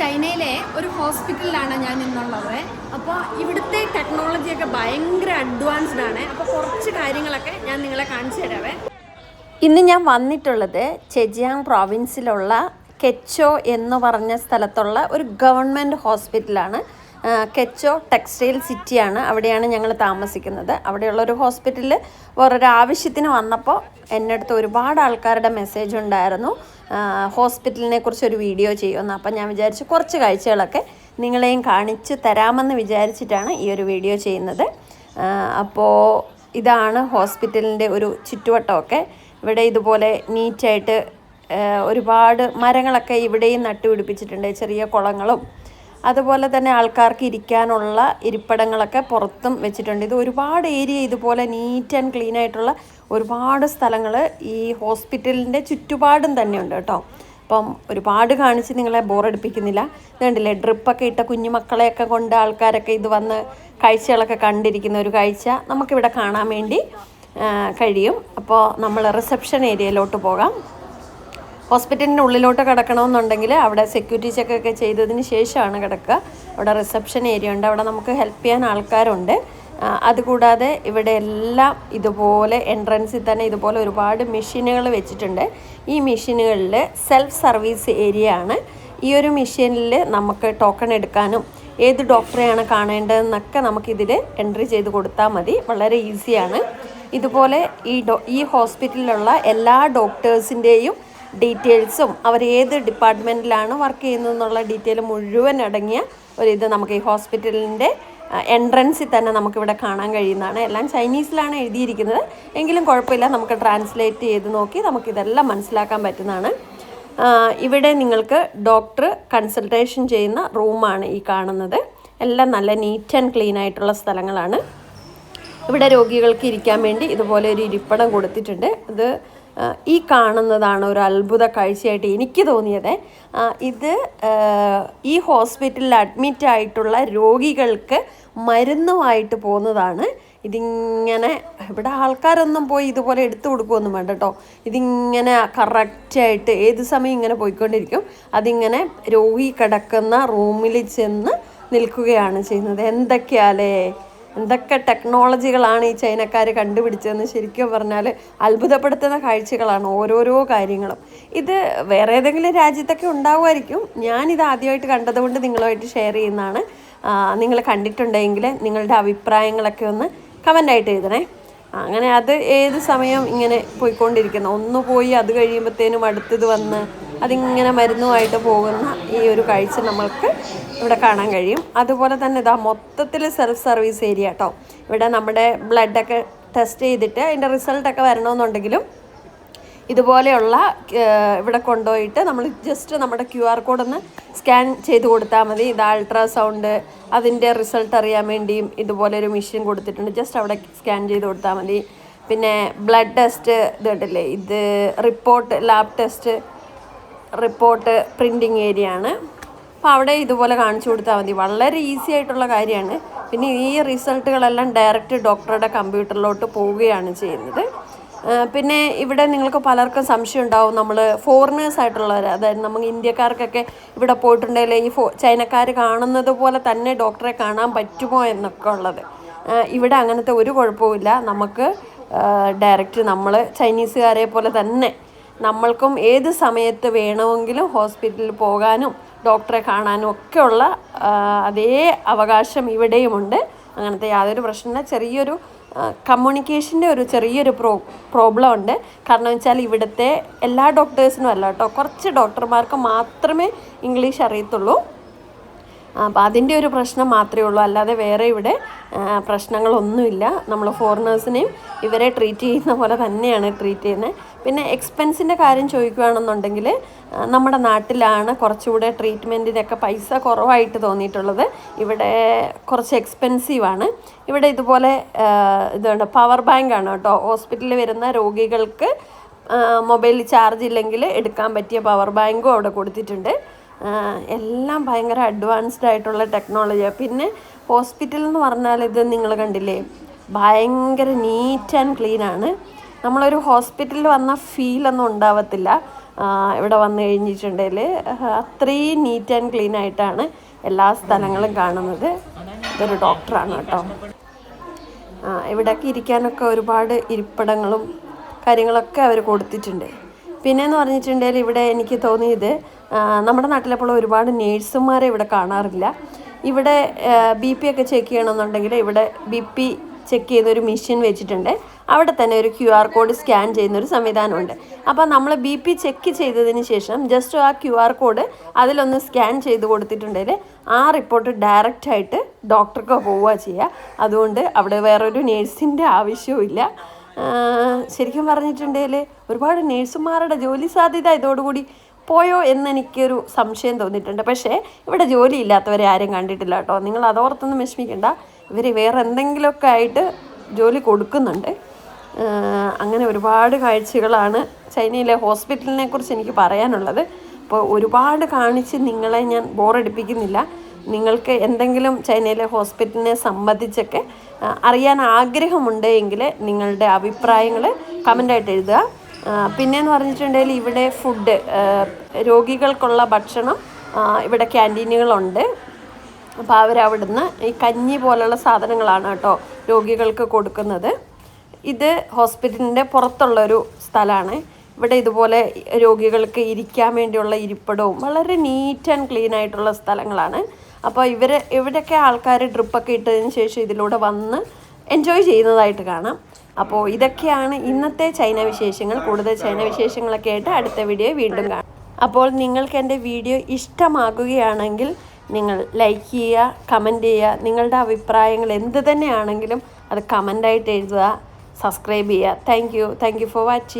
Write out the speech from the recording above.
ചൈനയിലെ ഒരു ഹോസ്പിറ്റലിലാണ് ഞാൻ ഇന്നുള്ളത്. അപ്പോൾ ഇവിടുത്തെ ടെക്നോളജിയൊക്കെ ഭയങ്കര അഡ്വാൻസ്ഡ് ആണ്. അപ്പോൾ കുറച്ച് കാര്യങ്ങളൊക്കെ ഞാൻ നിങ്ങളെ കാണിച്ചു തരാവേ. ഇന്ന് ഞാൻ വന്നിട്ടുള്ളത് ചെജിയാങ് പ്രോവിൻസിലുള്ള കെച്ചോ എന്ന് പറഞ്ഞ സ്ഥലത്തുള്ള ഒരു ഗവൺമെന്റ് ഹോസ്പിറ്റലാണ് കെച്ചോ ടെക്സ്റ്റൈൽ സിറ്റിയാണ്. അവിടെയാണ് ഞങ്ങൾ താമസിക്കുന്നത്. അവിടെയുള്ള ഒരു ഹോസ്പിറ്റലിൽ വേറൊരു ആവശ്യത്തിന് വന്നപ്പോൾ എന്റെ അടുത്ത് ഒരുപാട് ആൾക്കാരുടെ മെസ്സേജ് ഉണ്ടായിരുന്നു. ഹോസ്പിറ്റലിനെ കുറിച്ച് ഒരു വീഡിയോ ചെയ്യുമെന്ന്. അപ്പം ഞാൻ വിചാരിച്ചു കുറച്ച് കാഴ്ചകളൊക്കെ നിങ്ങളെയും കാണിച്ച് തരാമെന്ന് വിചാരിച്ചിട്ടാണ് ഈ ഒരു വീഡിയോ ചെയ്യുന്നത്. അപ്പോൾ ഇതാണ് ഹോസ്പിറ്റലിന്റെ ഒരു ചുറ്റുവട്ടമൊക്കെ. ഇവിടെ ഇതുപോലെ നീറ്റായിട്ട് ഒരുപാട് മരങ്ങളൊക്കെ ഇവിടെയും നട്ടുപിടിപ്പിച്ചിട്ടുണ്ട്. ചെറിയ കുളങ്ങളും അതുപോലെ തന്നെ ആൾക്കാർക്ക് ഇരിക്കാനുള്ള ഇരിപ്പിടങ്ങളൊക്കെ പുറത്തും വെച്ചിട്ടുണ്ട്. ഇത് ഒരുപാട് ഏരിയ ഇതുപോലെ നീറ്റ് ആൻഡ് ക്ലീൻ ആയിട്ടുള്ള ഒരുപാട് സ്ഥലങ്ങൾ ഈ ഹോസ്പിറ്റലിന്റെ ചുറ്റുപാടും തന്നെയുണ്ട് കേട്ടോ. അപ്പം ഒരുപാട് കാണിച്ച് നിങ്ങളെ ബോറടിപ്പിക്കുന്നില്ല. ഇതുണ്ടല്ലേ ഡ്രിപ്പൊക്കെ ഇട്ട കുഞ്ഞുമക്കളെയൊക്കെ കൊണ്ട് ആൾക്കാരൊക്കെ ഇത് വന്ന് കാഴ്ചകളൊക്കെ കണ്ടിരിക്കുന്ന ഒരു കാഴ്ച നമുക്കിവിടെ കാണാൻ വേണ്ടി കഴിയും. അപ്പോൾ നമ്മൾ റിസപ്ഷൻ ഏരിയയിലോട്ട് പോകാം. ഹോസ്പിറ്റലിന്റെ ഉള്ളിലോട്ട് കിടക്കണമെന്നുണ്ടെങ്കിൽ അവിടെ സെക്യൂരിറ്റി ചെക്കൊക്കെ ചെയ്തതിന് ശേഷമാണ് കിടക്കുക. അവിടെ റിസപ്ഷൻ ഏരിയ ഉണ്ട്. അവിടെ നമുക്ക് ഹെൽപ്പ് ചെയ്യാൻ ആൾക്കാരുണ്ട്. അതുകൂടാതെ ഇവിടെ എല്ലാം ഇതുപോലെ എൻട്രൻസിൽ തന്നെ ഇതുപോലെ ഒരുപാട് മെഷീനുകൾ വെച്ചിട്ടുണ്ട്. ഈ മെഷീനുകളിൽ സെൽഫ് സർവീസ് ഏരിയ ആണ്. ഈ ഒരു മെഷീനിൽ നമുക്ക് ടോക്കൺ എടുക്കാനും ഏത് ഡോക്ടറെയാണ് കാണേണ്ടതെന്നൊക്കെ നമുക്കിതിൽ എൻട്രി ചെയ്ത് കൊടുത്താൽ മതി. വളരെ ഈസിയാണ് ഇതുപോലെ ഈ ഡോ ഈ ഹോസ്പിറ്റലിലുള്ള എല്ലാ ഡോക്ടേഴ്സിന്റെയും ഡീറ്റെയിൽസും അവർ ഏത് ഡിപ്പാർട്ട്മെന്റിലാണ് വർക്ക് ചെയ്യുന്നതെന്നുള്ള ഡീറ്റെയിൽ മുഴുവൻ അടങ്ങിയ ഒരിത് നമുക്ക് ഈ ഹോസ്പിറ്റലിന്റെ എൻട്രൻസിൽ തന്നെ നമുക്കിവിടെ കാണാൻ കഴിയുന്നതാണ്. എല്ലാം ചൈനീസിലാണ് എഴുതിയിരിക്കുന്നത്. എങ്കിലും കുഴപ്പമില്ല നമുക്ക് ട്രാൻസ്ലേറ്റ് ചെയ്ത് നോക്കി നമുക്കിതെല്ലാം മനസ്സിലാക്കാൻ പറ്റുന്നതാണ്. ഇവിടെ നിങ്ങൾക്ക് ഡോക്ടർ കൺസൾട്ടേഷൻ ചെയ്യുന്ന റൂമാണ് ഈ കാണുന്നത്. എല്ലാം നല്ല നീറ്റ് ആൻഡ് ക്ലീൻ ആയിട്ടുള്ള സ്ഥലങ്ങളാണ്. ഇവിടെ രോഗികൾക്ക് ഇരിക്കാൻ വേണ്ടി ഇതുപോലെ ഒരു ഇരിപ്പിടം കൊടുത്തിട്ടുണ്ട്. ഇത് ഈ കാണുന്നതാണ് ഒരു അത്ഭുത കാഴ്ചയായിട്ട് എനിക്ക് തോന്നിയത്. ഇത് ഈ ഹോസ്പിറ്റലിൽ അഡ്മിറ്റ് ആയിട്ടുള്ള രോഗികൾക്ക് മരുന്നുമായിട്ട് പോകുന്നതാണ്. ഇതിങ്ങനെ ഇവിടെ ആൾക്കാരൊന്നും പോയി ഇതുപോലെ എടുത്തു കൊടുക്കുമൊന്നും വേണ്ട കേട്ടോ ഇതിങ്ങനെ കറക്റ്റായിട്ട് ഏത് സമയം ഇങ്ങനെ പോയിക്കൊണ്ടിരിക്കും. അതിങ്ങനെ രോഗി കിടക്കുന്ന റൂമിൽ ചെന്ന് നിൽക്കുകയാണ് ചെയ്യുന്നത്. എന്തൊക്കെയാലേ? എന്തൊക്കെ ടെക്നോളജികളാണ് ഈ ചൈനക്കാർ കണ്ടുപിടിച്ചതെന്ന് ശരിക്കും പറഞ്ഞാൽ അത്ഭുതപ്പെടുത്തുന്ന കാഴ്ചകളാണ് ഓരോരോ കാര്യങ്ങളും. ഇത് വേറെ ഏതെങ്കിലും രാജ്യത്തൊക്കെ ഉണ്ടാവുമായിരിക്കും. ഞാനിത് ആദ്യമായിട്ട് കണ്ടതുകൊണ്ട് നിങ്ങളുമായിട്ട് ഷെയർ ചെയ്യുന്നതാണ്. നിങ്ങൾ കണ്ടിട്ടുണ്ടെങ്കിൽ നിങ്ങളുടെ അഭിപ്രായങ്ങളൊക്കെ ഒന്ന് കമന്റായിട്ട് എഴുതണേ. അങ്ങനെ അത് ഏത് സമയം ഇങ്ങനെ പോയിക്കൊണ്ടിരിക്കുന്നു? ഒന്ന് പോയി അത് കഴിയുമ്പോഴത്തേനും അടുത്തത് വന്ന് അതിങ്ങനെ മരുന്നുമായിട്ട് പോകുന്ന ഈ ഒരു കാഴ്ച നമ്മൾക്ക് ഇവിടെ കാണാൻ കഴിയും. അതുപോലെ തന്നെ ഇതാ മൊത്തത്തിൽ സെൽഫ് സർവീസ് ഏരിയ കേട്ടോ ഇവിടെ നമ്മുടെ ബ്ലഡൊക്കെ ടെസ്റ്റ് ചെയ്തിട്ട് അതിന്റെ റിസൾട്ടൊക്കെ വരണമെന്നുണ്ടെങ്കിലും ഇതുപോലെയുള്ള ഇവിടെ കൊണ്ടുപോയിട്ട് നമ്മൾ ജസ്റ്റ് നമ്മുടെ ക്യു ആർ കോഡൊന്ന് സ്കാൻ ചെയ്ത് കൊടുത്താൽ മതി. ഇത് അൾട്രാസൗണ്ട് അതിന്റെ റിസൾട്ട് അറിയാൻ വേണ്ടിയും ഇതുപോലെ ഒരു മെഷീൻ കൊടുത്തിട്ടുണ്ട്. ജസ്റ്റ് അവിടെ സ്കാൻ ചെയ്ത് കൊടുത്താൽ മതി. പിന്നെ ബ്ലഡ് ടെസ്റ്റ് ഇത് ഇത് report lab test report printing area ആണ്. അപ്പോൾ അവിടെ ഇതുപോലെ കാണിച്ചു കൊടുത്താൽ മതി. വളരെ ഈസി ആയിട്ടുള്ള കാര്യമാണ്. പിന്നെ ഈ റിസൾട്ടുകളെല്ലാം ഡയറക്റ്റ് ഡോക്ടറുടെ കമ്പ്യൂട്ടറിലോട്ട് പോവുകയാണ് ചെയ്യുന്നത്. പിന്നെ ഇവിടെ നിങ്ങൾക്ക് പലർക്കും സംശയം ഉണ്ടാവും. നമ്മൾ ഫോറിനേഴ്സ് ആയിട്ടുള്ളവർ അതായത് നമുക്ക് ഇന്ത്യക്കാർക്കൊക്കെ ഇവിടെ പോയിട്ടുണ്ടെങ്കിൽ ഈ ഫോ ചൈനക്കാർ കാണുന്നത് പോലെ തന്നെ ഡോക്ടറെ കാണാൻ പറ്റുമോ എന്നൊക്കെ ഉള്ളത്. ഇവിടെ അങ്ങനത്തെ ഒരു കുഴപ്പമില്ല നമുക്ക് ഡയറക്റ്റ് നമ്മൾ ചൈനീസുകാരെ പോലെ തന്നെ നമ്മൾക്കും ഏത് സമയത്ത് വേണമെങ്കിലും ഹോസ്പിറ്റലിൽ പോകാനും ഡോക്ടറെ കാണാനും ഒക്കെയുള്ള അതേ അവകാശം ഇവിടെയുമുണ്ട്. അങ്ങനത്തെ യാതൊരു പ്രശ്നമില്ല. ചെറിയൊരു കമ്മ്യൂണിക്കേഷന്റെ ഒരു ചെറിയൊരു പ്രോ പ്രോബ്ലം ഉണ്ട്. കാരണം വെച്ചാൽ ഇവിടുത്തെ എല്ലാ ഡോക്ടേഴ്സിനും അല്ല കേട്ടോ കുറച്ച് ഡോക്ടർമാർക്ക് മാത്രമേ ഇംഗ്ലീഷ് അറിയത്തുള്ളൂ. അപ്പോൾ അതിന്റെ ഒരു പ്രശ്നം മാത്രമേ ഉള്ളൂ. അല്ലാതെ വേറെ ഇവിടെ പ്രശ്നങ്ങളൊന്നുമില്ല. നമ്മൾ ഫോറിനേഴ്സിനെയും ഇവരെ ട്രീറ്റ് ചെയ്യുന്ന പോലെ തന്നെയാണ് ട്രീറ്റ് ചെയ്യുന്നത്. പിന്നെ എക്സ്പെൻസിന്റെ കാര്യം ചോദിക്കുകയാണെന്നുണ്ടെങ്കിൽ നമ്മുടെ നാട്ടിലാണ് കുറച്ചുകൂടെ ട്രീറ്റ്മെന്റിനൊക്കെ പൈസ കുറവായിട്ട് തോന്നിയിട്ടുള്ളത്. ഇവിടെ കുറച്ച് എക്സ്പെൻസീവാണ് ഇവിടെ ഇതുപോലെ ഇതുണ്ട് പവർ ബാങ്ക് ആണ് കേട്ടോ. ഹോസ്പിറ്റലിൽ വരുന്ന രോഗികൾക്ക് മൊബൈൽ ചാർജ് ഇല്ലെങ്കിൽ എടുക്കാൻ പറ്റിയ പവർ ബാങ്കും അവിടെ കൊടുത്തിട്ടുണ്ട്. എല്ലാം ഭയങ്കര അഡ്വാൻസ്ഡ് ആയിട്ടുള്ള ടെക്നോളജിയാണ് പിന്നെ ഹോസ്പിറ്റൽ എന്ന് പറഞ്ഞാൽ ഇത് നിങ്ങൾ കണ്ടില്ലേ? ഭയങ്കര നീറ്റ് ആൻഡ് ക്ലീൻ ആണ്. നമ്മളൊരു ഹോസ്പിറ്റലിൽ വന്ന ഫീലൊന്നും ഉണ്ടാവത്തില്ല. ഇവിടെ വന്നു കഴിഞ്ഞിട്ടുണ്ടെങ്കിൽ അത്രയും നീറ്റ് ആൻഡ് ക്ലീൻ ആയിട്ടാണ് എല്ലാ സ്ഥലങ്ങളും കാണുന്നത്. ഇതൊരു ഡോക്ടറാണ് കേട്ടോ. ഇവിടെയൊക്കെ ഇരിക്കാനൊക്കെ ഒരുപാട് ഇരിപ്പിടങ്ങളും കാര്യങ്ങളൊക്കെ അവർ കൊടുത്തിട്ടുണ്ട്. പിന്നെയെന്ന് പറഞ്ഞിട്ടുണ്ടെങ്കിൽ ഇവിടെ എനിക്ക് തോന്നിയത് നമ്മുടെ നാട്ടിലെപ്പോൾ ഒരുപാട് നേഴ്സുമാരെ ഇവിടെ കാണാറില്ല. ഇവിടെ ബി പി ഒക്കെ ചെക്ക് ചെയ്യണമെന്നുണ്ടെങ്കിൽ ഇവിടെ ബി പി ചെക്ക് ചെയ്യുന്ന ഒരു മെഷീൻ വെച്ചിട്ടുണ്ട്. അവിടെ തന്നെ ഒരു ക്യു ആർ കോഡ് സ്കാൻ ചെയ്യുന്ന ഒരു സംവിധാനമുണ്ട്. അപ്പോൾ നമ്മൾ ബി പി ചെക്ക് ചെയ്തതിന് ശേഷം ജസ്റ്റ് ആ ക്യു ആർ കോഡ് അതിലൊന്ന് സ്കാൻ ചെയ്ത് കൊടുത്തിട്ടുണ്ടെങ്കിൽ ആ റിപ്പോർട്ട് ഡയറക്റ്റ് ആയിട്ട് ഡോക്ടർക്ക് പോവുക ചെയ്യുക. അതുകൊണ്ട് അവിടെ വേറൊരു നേഴ്സിന്റെ ആവശ്യവും ശരിക്കും പറഞ്ഞിട്ടുണ്ടെങ്കിൽ ഒരുപാട് നേഴ്സുമാരുടെ ജോലി സാധ്യത ഇതോടുകൂടി പോയോ എന്ന് എനിക്കൊരു സംശയം തോന്നിയിട്ടുണ്ട്. പക്ഷേ ഇവിടെ ജോലി ഇല്ലാത്തവരെ ആരും കണ്ടിട്ടില്ല കേട്ടോ. നിങ്ങൾ അതോർത്തൊന്നും വിഷമിക്കണ്ട. ഇവർ വേറെ എന്തെങ്കിലുമൊക്കെ ആയിട്ട് ജോലി കൊടുക്കുന്നുണ്ട്. അങ്ങനെ ഒരുപാട് കാഴ്ചകളാണ് ചൈനയിലെ ഹോസ്പിറ്റലിനെ കുറിച്ച് എനിക്ക് പറയാനുള്ളത്. അപ്പോൾ ഒരുപാട് കാണിച്ച് നിങ്ങളെ ഞാൻ ബോറടിപ്പിക്കുന്നില്ല. നിങ്ങൾക്ക് എന്തെങ്കിലും ചൈനയിലെ ഹോസ്പിറ്റലിനെ സംബന്ധിച്ചൊക്കെ അറിയാൻ ആഗ്രഹമുണ്ട് എങ്കിൽ നിങ്ങളുടെ അഭിപ്രായങ്ങൾ കമന്റായിട്ട് എഴുതുക. പിന്നെയെന്ന് പറഞ്ഞിട്ടുണ്ടെങ്കിൽ ഇവിടെ ഫുഡ് രോഗികൾക്കുള്ള ഭക്ഷണം ഇവിടെ ക്യാന്റീനുകളുണ്ട് അപ്പോൾ അവരവിടുന്ന് ഈ കഞ്ഞി പോലുള്ള സാധനങ്ങളാണ് കേട്ടോ രോഗികൾക്ക് കൊടുക്കുന്നത്. ഇത് ഹോസ്പിറ്റലിന്റെ പുറത്തുള്ളൊരു സ്ഥലമാണ്. ഇവിടെ ഇതുപോലെ രോഗികൾക്ക് ഇരിക്കാൻ വേണ്ടിയുള്ള ഇരിപ്പിടവും വളരെ നീറ്റ് ആൻഡ് ക്ലീൻ ആയിട്ടുള്ള സ്ഥലങ്ങളാണ്. അപ്പോൾ ഇവർ ഇവിടെയൊക്കെ ആൾക്കാർ ഡ്രിപ്പൊക്കെ ഇട്ടതിന് ശേഷം ഇതിലൂടെ വന്ന് എൻജോയ് ചെയ്യുന്നതായിട്ട് കാണാം. അപ്പോൾ ഇതൊക്കെയാണ് ഇന്നത്തെ ചൈന വിശേഷങ്ങൾ. കൂടുതൽ ചൈന വിശേഷങ്ങളൊക്കെ ആയിട്ട് അടുത്ത വീഡിയോ വീണ്ടും കാണാം. അപ്പോൾ നിങ്ങൾക്ക് എന്റെ വീഡിയോ ഇഷ്ടമാകുകയാണെങ്കിൽ നിങ്ങൾ ലൈക്ക് ചെയ്യുക കമന്റ് ചെയ്യുക. നിങ്ങളുടെ അഭിപ്രായങ്ങൾ എന്ത് തന്നെയാണെങ്കിലും അത് കമന്റായിട്ട് എഴുതുക സബ്സ്ക്രൈബ് ചെയ്യുക. Thank you thank you for watching